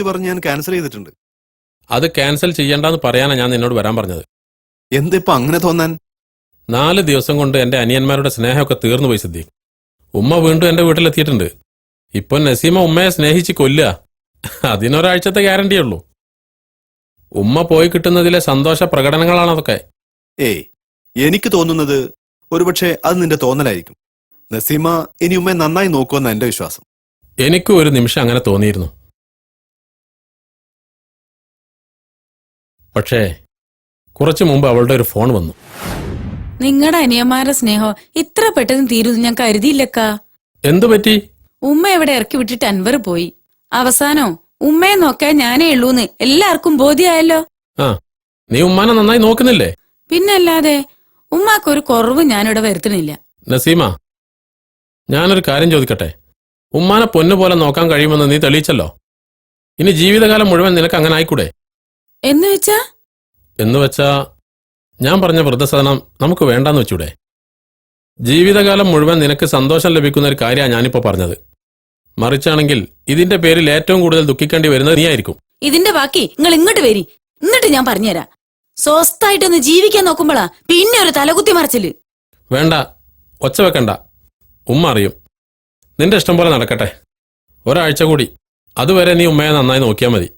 വിളിച്ചു പറഞ്ഞ് ഞാൻ ക്യാൻസൽ ചെയ്തിട്ടുണ്ട്. അത് ക്യാൻസൽ ചെയ്യണ്ടെന്ന് പറയാനാ ഞാൻ നിന്നോട് വരാൻ പറഞ്ഞത്. എന്തിപ്പോ അങ്ങനെ തോന്നാൻ? നാല് ദിവസം കൊണ്ട് എന്റെ അനിയന്മാരുടെ സ്നേഹമൊക്കെ തീർന്നു പോയി സിദ്ധി ഉമ്മ വീണ്ടും എന്റെ വീട്ടിലെത്തിയിട്ടുണ്ട്. ഇപ്പൊ നസീമ ഉമ്മയെ സ്നേഹിച്ച് കൊല്ലുക. അതിനൊരാഴ്ചത്തെ ഗ്യാരണ്ടിയുള്ളൂ ഉമ്മ പോയി കിട്ടുന്നതിലെ സന്തോഷ പ്രകടനങ്ങളാണ് അതൊക്കെ. ഏയ് എനിക്ക് തോന്നുന്നത് ഒരുപക്ഷെ അത് നിന്റെ തോന്നലായിരിക്കും. നസീമ ഇനി ഉമ്മയെ നന്നായി നോക്കുമെന്ന എന്റെ വിശ്വാസം. എനിക്കും ഒരു നിമിഷം അങ്ങനെ തോന്നിയിരുന്നു. പക്ഷേ കുറച്ചു മുമ്പ് അവളുടെ ഒരു ഫോൺ വന്നു. നിങ്ങളുടെ അനിയന്മാരുടെ സ്നേഹം ഇത്ര പെട്ടെന്ന് തീരുമെന്ന് ഞാൻ കരുതിയില്ലക്കാ. എന്തു പറ്റി? ഉമ്മ എവിടെ ഇറക്കി വിട്ടിട്ട് അൻവർ പോയി? അവസാനോ ഉമ്മയെ നോക്കാൻ ഞാനേ ഉള്ളൂന്ന് എല്ലാവർക്കും ബോധ്യായല്ലോ ആ നീ ഉമ്മാനെ നന്നായി നോക്കുന്നില്ലേ? പിന്നല്ലാതെ ഉമ്മാക്കൊരു കുറവ് ഞാനിവിടെ വരുത്തണില്ല. നസീമ ഞാനൊരു കാര്യം ചോദിക്കട്ടെ? ഉമ്മാനെ പൊന്നു പോലെ നോക്കാൻ കഴിയുമെന്ന് നീ തെളിയിച്ചല്ലോ? ഇനി ജീവിതകാലം മുഴുവൻ നിനക്ക് അങ്ങനെ ആയിക്കൂടെ? എന്ന് വെച്ചാ? എന്ന് വെച്ചാ ഞാൻ പറഞ്ഞ വൃദ്ധസദനം നമുക്ക് വേണ്ടാന്ന് വെച്ചൂടെ? ജീവിതകാലം മുഴുവൻ നിനക്ക് സന്തോഷം ലഭിക്കുന്ന ഒരു കാര്യമാണ് ഞാനിപ്പോ പറഞ്ഞത്. മറിച്ചാണെങ്കിൽ ഇതിന്റെ പേരിൽ ഏറ്റവും കൂടുതൽ ദുഃഖിക്കേണ്ടി വരുന്നത് നീ ആയിരിക്കും ഇതിന്റെ ബാക്കി നിങ്ങൾ ഇങ്ങോട്ട് വരി. എന്നിട്ട് ഞാൻ പറഞ്ഞുതരാ. സ്വസ്ഥായിട്ടൊന്ന് ജീവിക്കാൻ നോക്കുമ്പോളാ പിന്നെ ഒരു തലകുത്തി മറിച്ചിൽ. വേണ്ട ഒച്ച വെക്കണ്ട. ഉമ്മ അറിയും. നിന്റെ ഇഷ്ടം പോലെ നടക്കട്ടെ. ഒരാഴ്ച കൂടി. അതുവരെ നീ ഉമ്മയെ നന്നായി നോക്കിയാൽ മതി.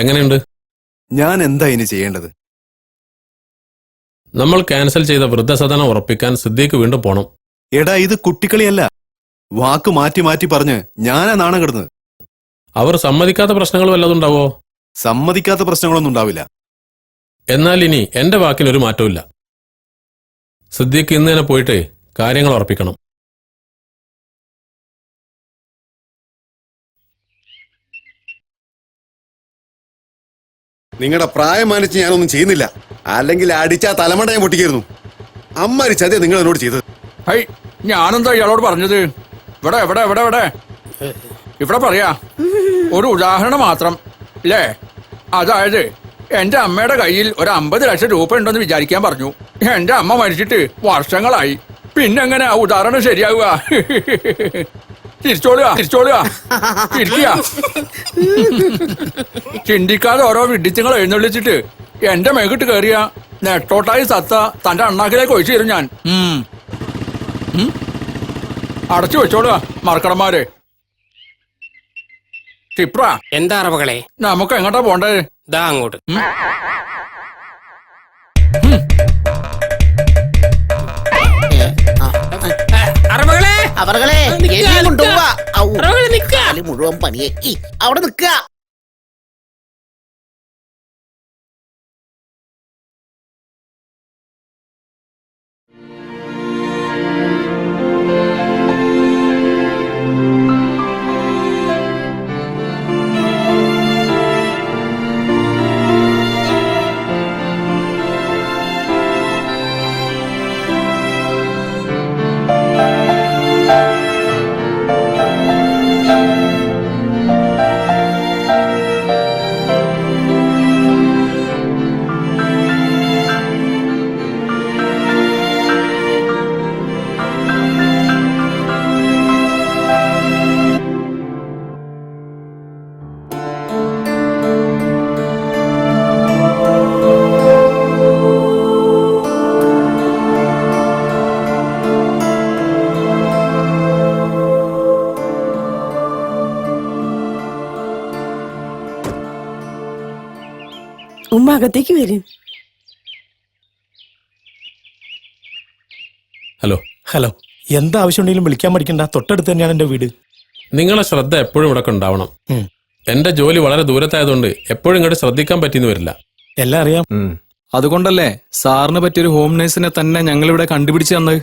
എങ്ങനെയുണ്ട്? ഞാൻ എന്താ ഇനി ചെയ്യേണ്ടത്? നമ്മൾ ക്യാൻസൽ ചെയ്ത വൃദ്ധസദനം ഉറപ്പിക്കാൻ സിദ്ദീഖ് വീണ്ടും പോണം. എടാ ഇത് കുട്ടിക്കളിയല്ല. വാക്ക് മാറ്റി മാറ്റി പറഞ്ഞ് ഞാനാ നാണം കിടന്നത്. അവർ സമ്മതിക്കാത്ത പ്രശ്നങ്ങൾ വല്ലതും ഉണ്ടാവോ സമ്മതിക്കാത്ത പ്രശ്നങ്ങളൊന്നും ഉണ്ടാവില്ല. എന്നാൽ ഇനി എന്റെ വാക്കിനൊരു മാറ്റവും സിദ്ദീഖ് ഇന്ന് തന്നെ പോയിട്ട് കാര്യങ്ങൾ ഉറപ്പിക്കണം. നിങ്ങളുടെ പ്രായം മാനിച്ച് ഞാനൊന്നും ചെയ്യുന്നില്ല. അല്ലെങ്കിൽ അടിച്ചാ തലമുട ഞാൻ പൊട്ടിക്കായിരുന്നു അമ്മാരി ചതിയ നിങ്ങൾ എന്നോട് ചെയ്തത്. ഹൈ ഞാനെന്താ ഇയാളോട് പറഞ്ഞത്? ഇവിടെ എവിടെ എവിടെ എവിടെ ഇവിടെ പറയാ ഒരു ഉദാഹരണം മാത്രം. അല്ലേ അതായത് എന്റെ അമ്മയുടെ കയ്യിൽ ഒരു അമ്പത് ലക്ഷം രൂപ ഉണ്ടെന്ന് വിചാരിക്കാൻ പറഞ്ഞു. എന്റെ അമ്മ മരിച്ചിട്ട് വർഷങ്ങളായി. പിന്നെങ്ങനെ ആ ഉദാഹരണം ശരിയാവുക? തിരിച്ചോളുക തിരിച്ചോളുക. ഇരിക്കുക. ചിന്തിക്കാതെ ഓരോ വിഡിത്തങ്ങൾ എഴുന്നള്ളിച്ചിട്ട് എന്റെ മേഘിട്ട് കയറിയ നെട്ടോട്ടായി സത്ത തന്റെ അണ്ണാക്കിലേക്ക് ഒഴിച്ചു തരും ഞാൻ. ഉം. ഉം? അടച്ചു വെച്ചോളുക മറക്കടന്മാരെ ക്ഷിപ്ര എന്താ അറവകളെ നമുക്ക് എങ്ങോട്ടാ പോണ്ടേ? ദാ അങ്ങോട്ട്. അവർകളെ മുഴുവൻ പണിയെ അവിടെ നിക്ക അകത്തേക്ക് വരും. ഹലോ. ഹലോ. എന്താവശ്യമുണ്ടെങ്കിലും വിളിക്കാൻ പഠിക്കണ്ട തൊട്ടടുത്ത് തന്നെയാണ് എന്റെ വീട്. നിങ്ങളെ ശ്രദ്ധ എപ്പോഴും ഇവിടെ ഉണ്ടാവണം എന്റെ ജോലി വളരെ ദൂരത്തായതുകൊണ്ട് എപ്പോഴും ഇങ്ങോട്ട് ശ്രദ്ധിക്കാൻ പറ്റിയെന്ന് വരില്ല. എല്ലാം അറിയാം. അതുകൊണ്ടല്ലേ സാറിന് പറ്റിയൊരു ഹോം നേഴ്സിനെ തന്നെ ഞങ്ങൾ ഇവിടെ കണ്ടുപിടിച്ച് തന്നത്.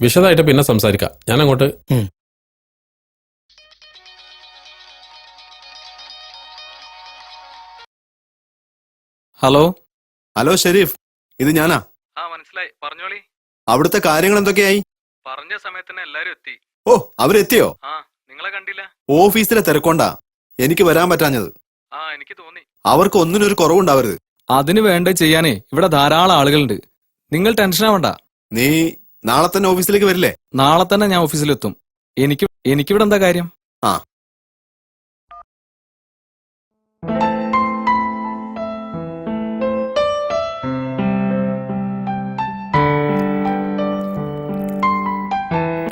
വിശദമായിട്ട് പിന്നെ സംസാരിക്കാം. ഞാൻ അങ്ങോട്ട് ഹലോ? ഹലോ ഷെരീഫ്. ഇത് ഞാനാ. ആ മനസ്സിലായി. പറഞ്ഞോളി. അവിടുത്തെ കാര്യങ്ങൾ എന്തൊക്കെയായി? പറഞ്ഞ സമയത്തിന് എല്ലാരും എത്തി. ഓ അവരെത്തിയോ? ആ നിങ്ങളെ കണ്ടില്ല? ഓഫീസിലെ തിരക്കൊണ്ടാ. എനിക്ക് വരാൻ പറ്റാഞ്ഞത്. ആ എനിക്ക് തോന്നി. അവർക്ക് ഒന്നിനൊരു കുറവുണ്ടാവരുത്. അതിന് വേണ്ട ചെയ്യാനേ ഇവിടെ ധാരാളം ആളുകളുണ്ട്. നിങ്ങൾ ടെൻഷൻ ആവണ്ട നീ നാളെ തന്നെ ഓഫീസിലേക്ക് വരില്ലേ? നാളെ തന്നെ ഞാൻ ഓഫീസിലെത്തും. എനിക്ക് എനിക്കിവിടെ എന്താ കാര്യം? ആ.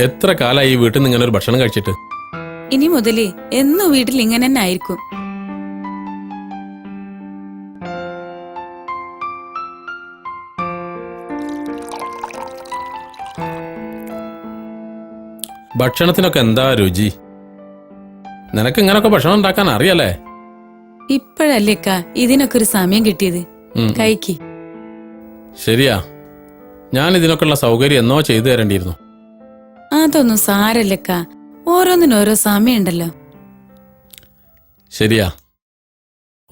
എത്ര കാലായി വീട്ടിൽ നിന്ന് ഇങ്ങനെ ഒരു ഭക്ഷണം കഴിച്ചിട്ട്? ഇനി മുതലേ എന്നും വീട്ടിൽ ഇങ്ങനെ തന്നെ ആയിരിക്കും. ഭക്ഷണത്തിനൊക്കെ എന്താ രുചി? നിനക്ക് ഇങ്ങനൊക്കെ ഭക്ഷണം ഉണ്ടാക്കാൻ അറിയാലേ? ഇപ്പോഴല്ലേക്ക ഇതിനൊക്കെ ഒരു സമയം കിട്ടിയത്. ഉം. കഴിക്ക്. ശരിയാ. ഞാൻ ഇതിനൊക്കെയുള്ള സൗകര്യം എന്നോ ചെയ്തു തരേണ്ടിയിരുന്നു. അതൊന്നും സാരല്ലക്ക. ഓരോന്നിനോരോ ഓരോ സമയമുണ്ടല്ലോ. ശരിയാ.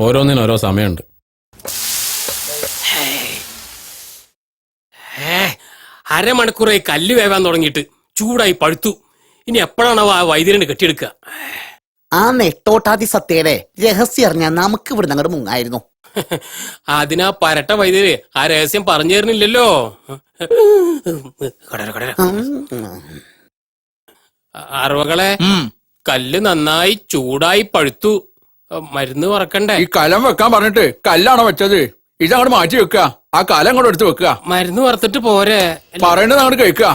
ഓരോന്നിനോരോ ഓരോ സമയമുണ്ട് അരമണിക്കൂറായി കല്ല് വേവാൻ തുടങ്ങിയിട്ട് ചൂടായി പഴുത്തു. ഇനി എപ്പോഴാണോ ആ വൈദ്യരന് കെട്ടിയെടുക്കുക? ആ നെട്ടോട്ടാതി സത്യയുടെ രഹസ്യം അറിഞ്ഞാൽ നമുക്ക് ഇവിടെ അങ്ങോട്ട് മുങ്ങായിരുന്നു. അതിനാ പരട്ട വൈദ്യര് ആ രഹസ്യം പറഞ്ഞു തരുന്നില്ലല്ലോ. കടര കടര. അറവകളെ. കല്ല് നന്നായി ചൂടായി പഴുത്തു. മരുന്ന് വറക്കണ്ടേ? ഈ കലം വെക്കാൻ പറഞ്ഞിട്ട് കല്ലാണോ വെച്ചത്? ഇതങ്ങോട്ട് മാറ്റി വെക്കുക. ആ കലം അങ്ങോട്ട് എടുത്ത് വെക്കുക. മരുന്ന് വറുത്തിട്ട് പോരെ. പറയണത് അങ്ങോട്ട് കഴിക്കുക.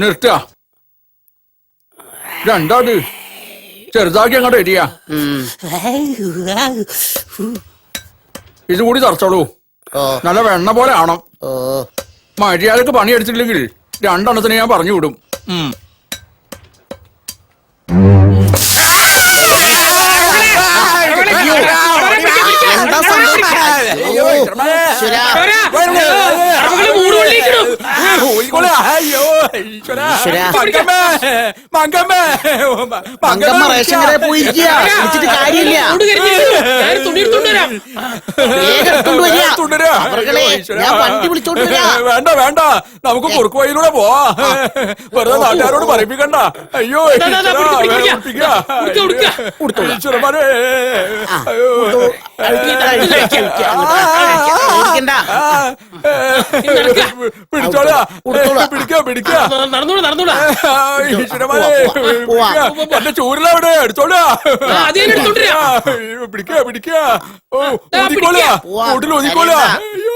നിർത്തുക. രണ്ടാത് ചെറുതാക്കി അങ്ങോട്ട് എരിയ. ഇതുകൂടി ഇത് കൂടി തറച്ചോളൂ നല്ല വെണ്ണ പോലെ ആണോ മര്യാദയ്ക്ക് പണിയെടുത്തില്ലെങ്കിൽ രണ്ടെണ്ണത്തിന് ഞാൻ പറഞ്ഞു വിടും ഉം. എന്താ സംഭവം? അയ്യോ, ഈശ്വരാ. ഈശ്വരാ. മങ്കമ്മ റേഷൻ കടയിൽ പോയിരിക്കുക വിളിച്ചിട്ട് കാര്യമില്ല വേഗം എടുത്തോണ്ട് വരിക. അവർകളെ, ഞാൻ വണ്ടി വിളിച്ചോണ്ട് വരാം. വേണ്ട വേണ്ട നമുക്ക് കുറുക്ക് വഴിയിലൂടെ പോവാ വെറുതെ നാട്ടുകാരോട് പറയിപ്പിക്കണ്ട അയ്യോ ദാ, ദാ, ദാ, പിടിക്ക്, പിടിക്ക്, ഏൽപ്പിക്കുക. ഉടുക്ക, ഉടുക്ക. ഈശ്വരന്മാരെ. ആ, അയ്യോ. ഓടിക്കണ്ട. ആ, ഏ, പിടിച്ചോളാ ഉടുത്തോളാ. പിടിക്കാ പിടിക്കാ നടന്നോളൂ നടന്നോളൂ ഈശ്വരന്മാരെ പോവാ, പോവാ. പിടിക്കാ. എന്റെ ചൂരിലവിടെ എടുത്തോളാ പിടിക്കാ പിടിക്കാ. ഓ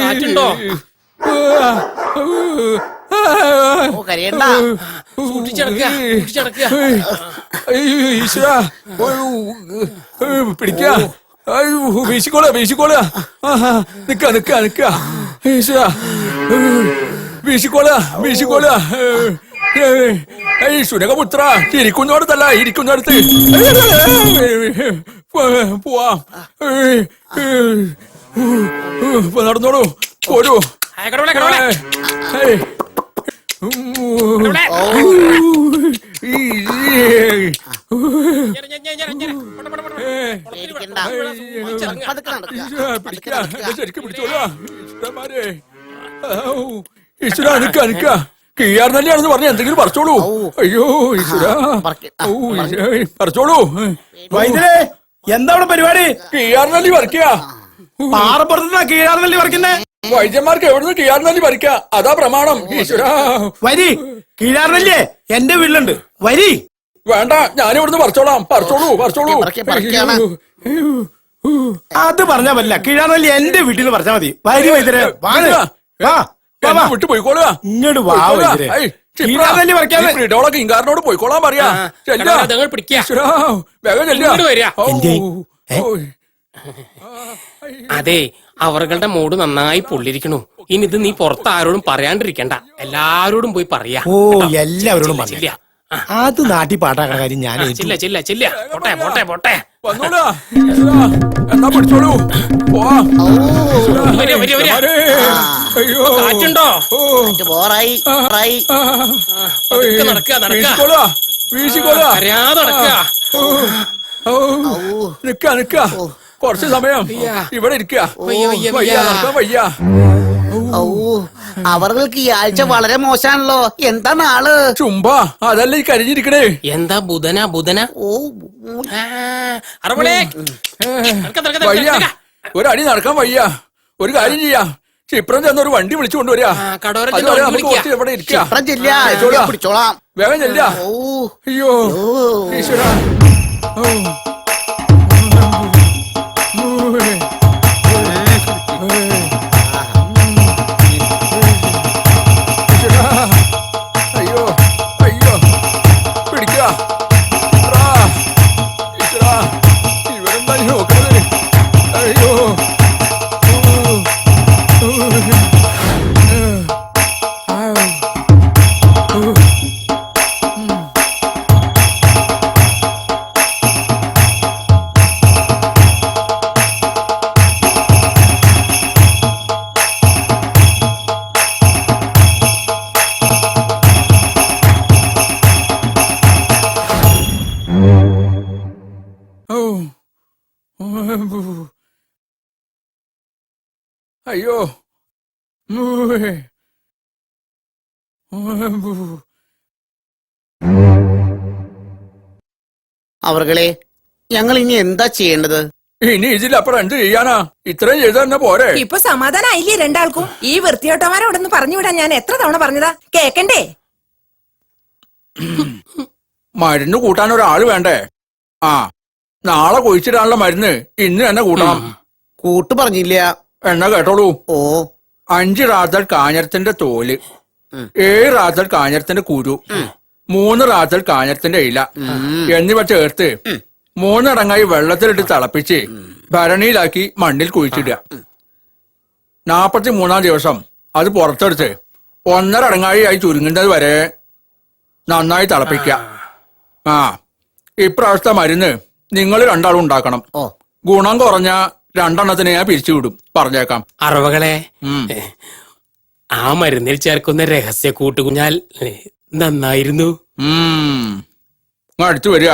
കാറ്റുണ്ടോ? ഓ കരയണ്ട. സൂക്ഷിച്ചടക്കുക സൂക്ഷിച്ചടക്കുക. അയ്യോ ഈശ്വര പിടിക്ക അയ്യോ വീശിക്കോളാ വീശിക്കോളാ ആഹാ, നിക്ക നിക്ക നിക്ക ഈശ്വര വീശിക്കോളാ വീശിക്കോളാ ഏയ് ശുനകപുത്ര ഇരിക്കുന്നിടത്തല്ല ഇരിക്കുന്നിടത്ത് പോവാം. നടന്നോളൂ. പോരൂ. ശരിക്ക് പിടിച്ചോളാ. ഈശ്വരാ നിക്ക നിക്ക കിയാർ തന്നെയാണെന്ന് പറഞ്ഞ എന്തെങ്കിലും പറിച്ചോളൂ. അയ്യോ ഈശ്വര. പറിച്ചോളൂ. എന്താ അവിടെ പരിപാടി? കിയാർ നെല്ലി പറിക്കുക പാറപ്പുറത്തുനിന്നാ കീഴാർന്നല്ലി പറിക്കുന്നേ? വൈദ്യന്മാർക്ക് എവിടുന്ന് കിയാർ നെല്ലി അതാ പ്രമാണം. ഈശ്വര. വരി കീഴാർന്നല്ലേ എന്റെ വീട്ടിലുണ്ട്. വരി. വേണ്ട ഞാൻ ഇവിടുന്ന് പറിച്ചോളാം. പറിച്ചോളൂ പറിച്ചോളൂ. പറിക്ക. അത് പറഞ്ഞാ പറ്റില്ല. കീഴാർന്നല്ലി എന്റെ വീട്ടിൽ പറഞ്ഞാ മതി. വരി വൈദ്യരെ. വിട്ടു പോയിക്കോളുക. ഇങ്ങോട്ട് വാ വൈദ്യരെ. കീഴാർന്നല്ലി ഫ്രീഡോളൊക്കെ ഇങ്കാരനോട് പോയിക്കോളാൻ പറയാ. വേഗം ചെല്ലുക. അതെ അവറുകളുടെ മൂഡ് നന്നായി പൊള്ളിരിക്കണു ഇനി ഇത് നീ പുറത്ത് ആരോടും പറയാണ്ടിരിക്കണ്ട. എല്ലാരോടും പോയി പറയാ. ഓ എല്ലാവരോടും പറഞ്ഞില്ല അത് നാട്ടി പാട്ടാക്കണ കാര്യം ഞാൻ ആ, ചെല്ല ചെല്ല ചെല്ല. പോട്ടെ എന്നാ കാറ്റുണ്ടോ? ഓ, നടക്കുക, നടക്കുക. വീശിക്കോളാ നടക്കുക. ഓ, ഓ, നിക്ക നിക്ക കുറച്ച് സമയം. ഇവിടെ ഇരിക്ക വയ്യ, വയ്യ, വയ്യ വയ്യ. നടക്കാൻ വയ്യ. ഓ അവർക്ക് ഈ ആഴ്ച വളരെ മോശാണല്ലോ എന്താ നാൾ? ചുമ്പാ അതല്ല ഈ കരിഞ്ഞിരിക്കണേ? എന്താ ബുധന ബുധന? ഓ വയ്യ. ഒരടി നടക്കാൻ വയ്യ. ഒരു കാര്യം ചെയ്യാ. ക്ഷിപ്രം ചെന്ന് ഒരു വണ്ടി വിളിച്ചു പിടിച്ചോളാം. വേഗം ചെല്ല അയ്യോ ഈശ്വരാ. അയ്യോ. അവർകളെ ഞങ്ങൾ ഇനി എന്താ ചെയ്യേണ്ടത്? ഇനി ഇതിലപ്പുറം എന്ത് ചെയ്യാനാ? ഇത്രയും ചെയ്താ തന്നെ പോരെ? ഇപ്പൊ സമാധാനായില്ലേ രണ്ടാൾക്കും? ഈ വൃത്തിയോട്ടമാരെ ഇവിടെ നിന്ന് പറഞ്ഞു വിടാൻ ഞാൻ എത്ര തവണ പറഞ്ഞതാ? കേക്കണ്ടേ? മരുന്ന് കൂട്ടാൻ ഒരാൾ വേണ്ടേ? ആ നാളെ കുഴിച്ചിടാനുള്ള മരുന്ന് ഇന്ന് തന്നെ കൂട്ടണം. കൂട്ടു പറഞ്ഞില്ല. എണ്ണ കേട്ടോളൂ. ഓ. അഞ്ച് റാത്തൽ കാഞ്ഞരത്തിന്റെ തോൽ ഏഴ് റാത്തൽ കാഞ്ഞരത്തിന്റെ കുരു മൂന്ന് റാത്തൽ കാഞ്ഞരത്തിന്റെ ഇല എന്നിവ ചേർത്ത് മൂന്നടങ്ങായി വെള്ളത്തിലിട്ട് തിളപ്പിച്ച് ഭരണിയിലാക്കി മണ്ണിൽ കുഴിച്ചിടുക. നാപ്പത്തി മൂന്നാം ദിവസം അത് പുറത്തെടുത്ത് ഒന്നര അടങ്ങായി ആയി ചുരുങ്ങുന്നത് വരെ നന്നായി തിളപ്പിക്കുക. ആ. ഇപ്രാവശ്യത്തെ മരുന്ന് നിങ്ങൾ രണ്ടാളും ഉണ്ടാക്കണം. ഗുണം കുറഞ്ഞ രണ്ടെണ്ണത്തിനെ ഞാൻ പിരിച്ചുവിടും പറഞ്ഞേക്കാം അറവകളെ ഉം. ആ മരുന്നിൽ ചേർക്കുന്ന രഹസ്യ കൂട്ടുകുഞ്ഞാൽ നന്നായിരുന്നു ഉം. ഇങ്ങ് അടുത്ത് വരിക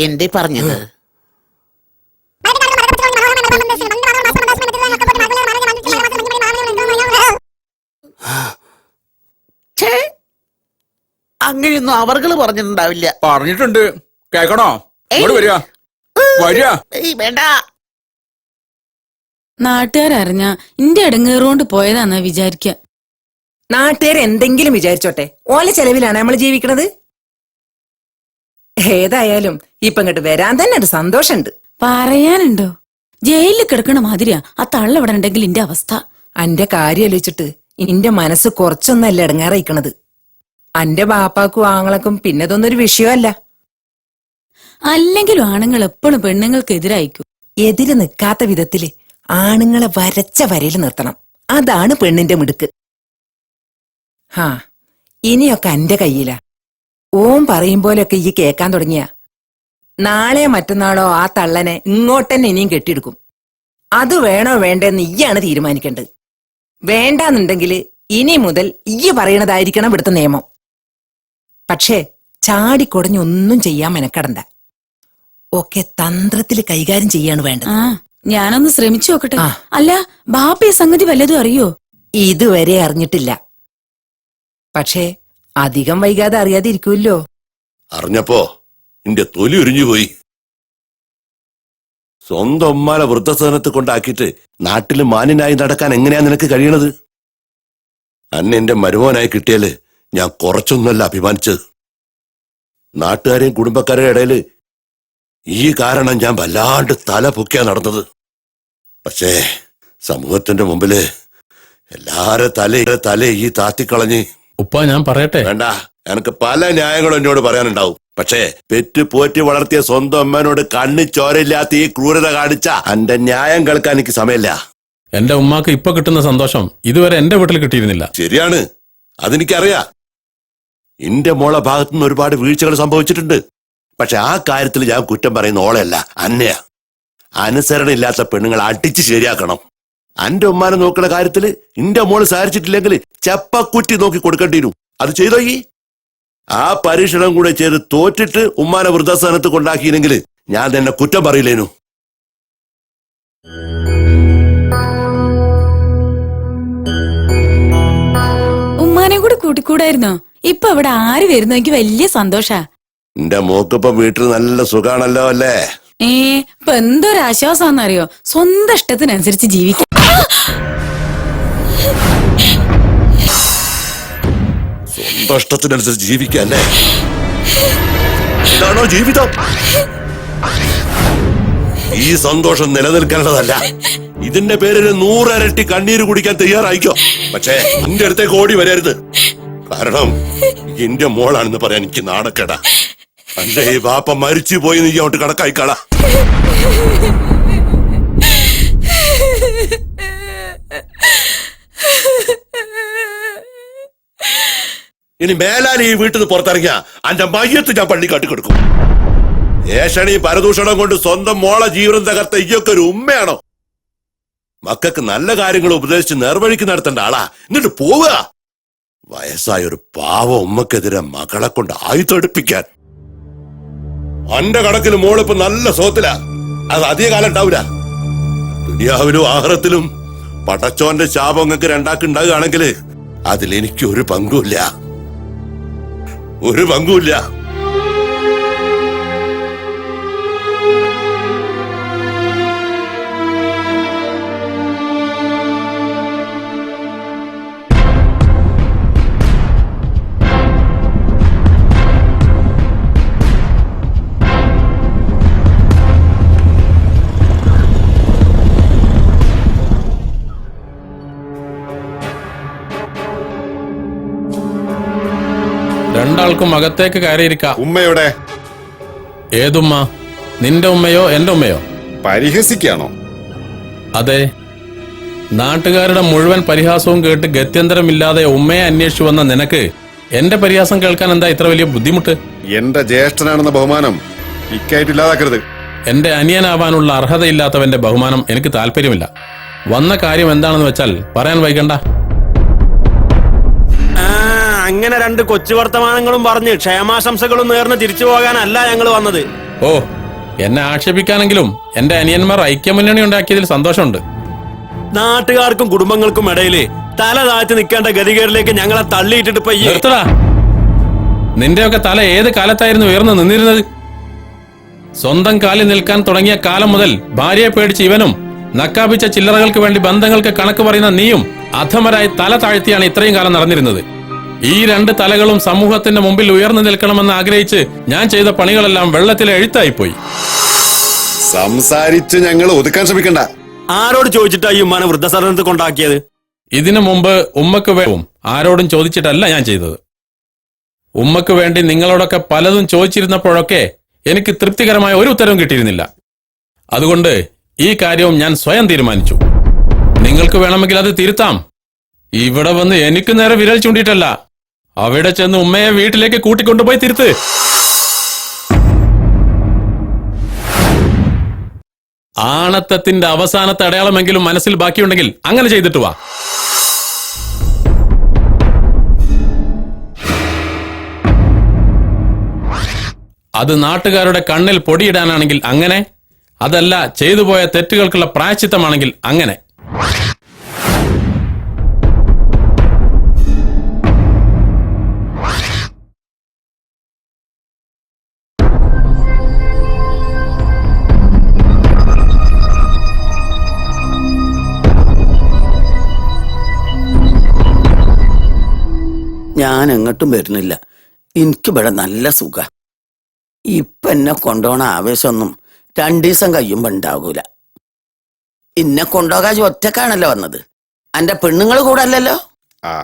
എന്തേ പറഞ്ഞത്? അങ്ങനെയൊന്നും അവർ പറഞ്ഞിട്ടുണ്ടാവില്ല. പറഞ്ഞിട്ടുണ്ട്. കേക്കണോ വരിക. വേണ്ട. നാട്ടുകാരറിഞ്ഞ ഇന്റെ അടങ്ങേറുകൊണ്ട് പോയതാന്നാ വിചാരിക്ക. നാട്ടുകാർ എന്തെങ്കിലും വിചാരിച്ചോട്ടെ. ഓല ചെലവിലാണ് നമ്മൾ ജീവിക്കണത്? ഏതായാലും ഇപ്പൊ ഇങ്ങോട്ട് വരാൻ തന്നെ ഒരു സന്തോഷമുണ്ട്. പറയാനുണ്ടോ? ജയിലിൽ കിടക്കണ മാതിരിയാ ആ തള്ളവിടെ ഉണ്ടെങ്കിൽ ഇന്റെ അവസ്ഥ. അന്റെ കാര്യം ആലോചിച്ചിട്ട് ഇന്റെ മനസ്സ് കുറച്ചൊന്നല്ല ഇടങ്ങാറയിക്കണത്. അന്റെ ബാപ്പാക്കും ആങ്ങളക്കും പിന്നെ ഇതൊന്നൊരു വിഷയമല്ല. അല്ലെങ്കിലും ആണുങ്ങൾ എപ്പോഴും പെണ്ണുങ്ങൾക്ക് എതിരായിക്കും എതിര് നിൽക്കാത്ത വിധത്തിൽ ആണുങ്ങളെ വരച്ച വരയിൽ നിർത്തണം. അതാണ് പെണ്ണിന്റെ മിടുക്ക്. ഹാ ഇനിയൊക്കെ എന്റെ കയ്യിലാ. ഓം പറയും പോലെയൊക്കെ ഈ കേക്കാൻ തുടങ്ങിയ. നാളെ മറ്റന്നാളോ ആ തള്ളനെ ഇങ്ങോട്ടന്നെ ഇനിയും കെട്ടിയെടുക്കും. അത് വേണോ വേണ്ടെന്ന് ഈയാണ് തീരുമാനിക്കേണ്ടത്. വേണ്ടാന്നുണ്ടെങ്കിൽ ഇനി മുതൽ ഈ പറയണതായിരിക്കണം ഇവിടുത്തെ നിയമം. പക്ഷേ ചാടിക്കൊടഞ്ഞൊന്നും ചെയ്യാൻ മെനക്കടണ്ട. ഒക്കെ തന്ത്രത്തിൽ കൈകാര്യം ചെയ്യാണ് വേണ്ടത്. ആ ഞാനൊന്ന് ശ്രമിച്ചു നോക്കട്ടെ. ആ. അല്ല ബാപ്പ സംഗതി വല്ലതും അറിയോ? ഇതുവരെ അറിഞ്ഞിട്ടില്ല. പക്ഷേ അധികം വൈകാതെ അറിയാതെ ഇരിക്കുമല്ലോ അറിഞ്ഞപ്പോ നിന്റെ തൊലി ഉരിഞ്ഞുപോയി സ്വന്തം ഉമ്മാനെ വൃദ്ധസദനത്ത് കൊണ്ടാക്കിയിട്ട് നാട്ടിൽ മാന്യനായി നടക്കാൻ എങ്ങനെയാ നിനക്ക് കഴിയണത്? അന്ന എന്റെ മരുമോനായി കിട്ടിയാൽ ഞാൻ കുറച്ചൊന്നുമല്ല അഭിമാനിച്ചത്. നാട്ടുകാരെയും കുടുംബക്കാരുടെ ഇടയിൽ ഈ കാരണം ഞാൻ വല്ലാണ്ട് തല പൊക്കിയാ നടന്നത്. പക്ഷേ സമൂഹത്തിന്റെ മുമ്പിൽ എല്ലാരെ തലയുടെ തല ഈ താത്തിക്കളഞ്ഞ് ഉപ്പ ഞാൻ പറയട്ടെ? വേണ്ട എനിക്ക് പല ന്യായങ്ങളും എന്നോട് പറയാനുണ്ടാവും. പക്ഷേ പെറ്റ് പോറ്റി വളർത്തിയ സ്വന്തം അമ്മനോട് കണ്ണി ചോരയില്ലാത്ത ഈ ക്രൂരത കാണിച്ച എന്റെ ന്യായം കേൾക്കാൻ എനിക്ക് സമയമില്ല. എന്റെ ഉമ്മാക്ക് ഇപ്പൊ കിട്ടുന്ന സന്തോഷം ഇതുവരെ എന്റെ വീട്ടിൽ കിട്ടിയിരുന്നില്ല. ശരിയാണ് അതെനിക്കറിയാം. എന്റെ മോളെ ഭാഗത്തുനിന്ന് ഒരുപാട് വീഴ്ചകൾ സംഭവിച്ചിട്ടുണ്ട്. പക്ഷെ ആ കാര്യത്തിൽ ഞാൻ കുറ്റം പറയുന്ന ഓളയല്ല അന്നയാ. അനുസരണ ഇല്ലാത്ത പെണ്ണുങ്ങൾ അടിച്ച് ശരിയാക്കണം. അന്റെ ഉമ്മാനെ നോക്കുന്ന കാര്യത്തിൽ എന്റെ മോൾ സാരിച്ചിട്ടില്ലെങ്കിൽ ചപ്പക്കുറ്റി നോക്കി കൊടുക്കേണ്ടി വരും. അത് ചെയ്തോ ഈ? ആ പരീക്ഷണം കൂടെ ചെയ്ത് തോറ്റിട്ട് ഉമ്മാനെ വൃദ്ധസ്ഥാനത്ത് കൊണ്ടാക്കിയില്ലെങ്കിൽ ഞാൻ തന്നെ കുറ്റം പറയില്ലേനു. ഉമ്മാനെ കൂടെ കൂട്ടിക്കൂടായിരുന്നോ? ഇപ്പൊ ഇവിടെ ആര് വരുന്നു? എനിക്ക് വലിയ സന്തോഷാ. എന്റെ മോക്കിപ്പം വീട്ടിൽ നല്ല സുഖാണല്ലോ അല്ലേ? ഏ ഇപ്പൊ എന്തൊരാശ്വാസാന്നറിയോ? സ്വന്തം ഇഷ്ടത്തിനനുസരിച്ച് ജീവിക്കാം. സ്വന്തം ഇഷ്ടത്തിനനുസരിച്ച് ജീവിക്കല്ലേ ഇതാണോ ജീവിതം? ഈ സന്തോഷം നിലനിൽക്കേണ്ടതല്ല ഇതിന്റെ പേരിൽ നൂറരട്ടി കണ്ണീര് കുടിക്കാൻ തയ്യാറായിക്കോ. പക്ഷേ എന്റെ അടുത്തേക്ക് ഓടി വരരുത്. കാരണം എന്റെ മോളാണെന്ന് പറയാൻ എനിക്ക് നാണക്കേടാ. എന്റെ ഈ ബാപ്പ മരിച്ചു പോയി നീ അങ്ങോട്ട് കള ഇനി മേലാൽ ഈ വീട്ടിൽ നിന്ന് പുറത്തിറങ്ങിയ അന്റെ മയ്യത്ത് ഞാൻ പള്ളി കാട്ടിക്കൊടുക്കും ഏഷണി പരദൂഷണം കൊണ്ട് സ്വന്തം മോളെ ജീവനം തകർത്ത ഇയൊക്കെ ഒരു ഉമ്മയാണോ? മക്കൾക്ക് നല്ല കാര്യങ്ങൾ ഉപദേശിച്ച് നേർവഴിക്ക് നടത്തേണ്ട ആളാ. എന്നിട്ട് പോവുക. വയസ്സായ ഒരു പാവ ഉമ്മക്കെതിരെ മകളെ കൊണ്ട് ആയുധടുപ്പിക്കാൻ അന്റെ കണക്കിന് മോളിപ്പോ നല്ല സോത്തിലാ. അത് അധിക കാലം ഉണ്ടാവില്ല ദുനിയാവിലും ആഹാരത്തിലും പടച്ചോന്റെ ശാപം നിങ്ങൾക്ക് രണ്ടാക്കി ഉണ്ടാകുകയാണെങ്കിൽ അതിലെനിക്ക് ഒരു പങ്കുമില്ല. ഒരു പങ്കുമില്ല. രണ്ടാൾക്കും അകത്തേക്ക് കയറിയിരിക്കാം. ഉമ്മയുടെ? ഏതുമ്മ? നിന്റെ ഉമ്മയോ എന്റെ ഉമ്മയോ? പരിഹസിക്കാണോ? അതെ. നാട്ടുകാരുടെ മുഴുവൻ പരിഹാസവും കേട്ട് ഗത്യന്തരമില്ലാതെ ഉമ്മയെ അന്വേഷിച്ചു വന്ന നിനക്ക് എന്റെ പരിഹാസം കേൾക്കാൻ എന്താ ഇത്ര വലിയ ബുദ്ധിമുട്ട്? എന്റെ ജ്യേഷ്ഠനാണെന്ന ബഹുമാനം ഇക്കായിട്ട് ഇല്ലാതാക്കരുത്. എന്റെ അനിയനാവാനുള്ള അർഹതയില്ലാത്തവന്റെ ബഹുമാനം എനിക്ക് താല്പര്യമില്ല. വന്ന കാര്യം എന്താണെന്ന് വെച്ചാൽ പറയാൻ വൈകണ്ട. അങ്ങനെ രണ്ട് കൊച്ചു വർത്തമാനങ്ങളും പറഞ്ഞ് ക്ഷേമാശംസകളും നേർന്ന് തിരിച്ചു പോകാനല്ല ഞങ്ങൾ വന്നത്. ഓ എന്നെ ആക്ഷേപിക്കാനെങ്കിലും എന്റെ അനിയന്മാർ ഐക്യമുന്നണി ഉണ്ടാക്കിയതിൽ സന്തോഷമുണ്ട്. നാട്ടുകാർക്കും കുടുംബങ്ങൾക്കും ഇടയിൽ തല താഴ്ത്തി നിൽക്കേണ്ട ഗതികേടിലേക്ക് ഞങ്ങളെ തള്ളിയിട്ടിട്ട് ഇപ്പൊ ഈ നിർത്തടാ. നിന്റെയൊക്കെ തല ഏത് കാലത്തായിരുന്നു ഉയർന്നു നിന്നിരുന്നത്? സ്വന്തം കാലിൽ നിൽക്കാൻ തുടങ്ങിയ കാലം മുതൽ ഭാര്യയെ പേടിച്ച് ഇവനും നക്കാപിച്ച ചില്ലറകൾക്ക് വേണ്ടി ബന്ധങ്ങൾക്ക് കണക്ക് പറയുന്ന നീയും അധമരായി തല താഴ്ത്തിയാണ് ഇത്രയും കാലം നടന്നിരുന്നത്. ഈ രണ്ട് തലകളും സമൂഹത്തിന്റെ മുമ്പിൽ ഉയർന്നു നിൽക്കണമെന്ന് ആഗ്രഹിച്ച് ഞാൻ ചെയ്ത പണികളെല്ലാം വെള്ളത്തിലെ എഴുത്തായിപ്പോയി. സംസാരിച്ച് ഞങ്ങൾ ഒതുക്കാൻ ശ്രമിക്കണ്ട. ആരോട് ചോദിച്ചിട്ടാ ഈ ഉമ്മാനെ വൃദ്ധസദനത്തിൽ കൊണ്ടാക്കിയത്? ഇതിനു മുമ്പ് ഉമ്മക്ക് വേവും ആരോടും ചോദിച്ചിട്ടല്ല ഞാൻ ചെയ്തത്. ഉമ്മക്ക് വേണ്ടി നിങ്ങളോടൊക്കെ പലതും ചോദിച്ചിരുന്നപ്പോഴൊക്കെ എനിക്ക് തൃപ്തികരമായ ഒരു ഉത്തരവും കിട്ടിയിരുന്നില്ല. അതുകൊണ്ട് ഈ കാര്യവും ഞാൻ സ്വയം തീരുമാനിച്ചു. നിങ്ങൾക്ക് വേണമെങ്കിൽ അത് തിരുത്താം. ഇവിടെ വന്ന് എനിക്ക് നേരെ വിരൽ ചൂണ്ടിയിട്ടല്ല. അവിടെ ചെന്ന് ഉമ്മയെ വീട്ടിലേക്ക് കൂട്ടിക്കൊണ്ടുപോയി തിരുത്ത്. ആണത്തത്തിന്റെ അവസാനത്തെ അടയാളമെങ്കിലും മനസ്സിൽ ബാക്കിയുണ്ടെങ്കിൽ അങ്ങനെ ചെയ്തിട്ട് വാ. അത് നാട്ടുകാരുടെ കണ്ണിൽ പൊടിയിടാനാണെങ്കിൽ അങ്ങനെ അതല്ല ചെയ്തു പോയ തെറ്റുകൾക്കുള്ള പ്രായച്ചിത്തമാണെങ്കിൽ അങ്ങനെ. ഞാൻ എങ്ങോട്ടും വരുന്നില്ല എനിക്കിവിടെ നല്ല സുഖ. ഇപ്പ എന്നെ കൊണ്ടുപോണ ആവേശമൊന്നും രണ്ടു ദിവസം കഴിയുമ്പോ ഉണ്ടാകൂല എന്നെ കൊണ്ടുപോകാൻ ഒറ്റക്കാണല്ലോ വന്നത്. എന്റെ പെണ്ണുങ്ങൾ കൂടെ അല്ലല്ലോ?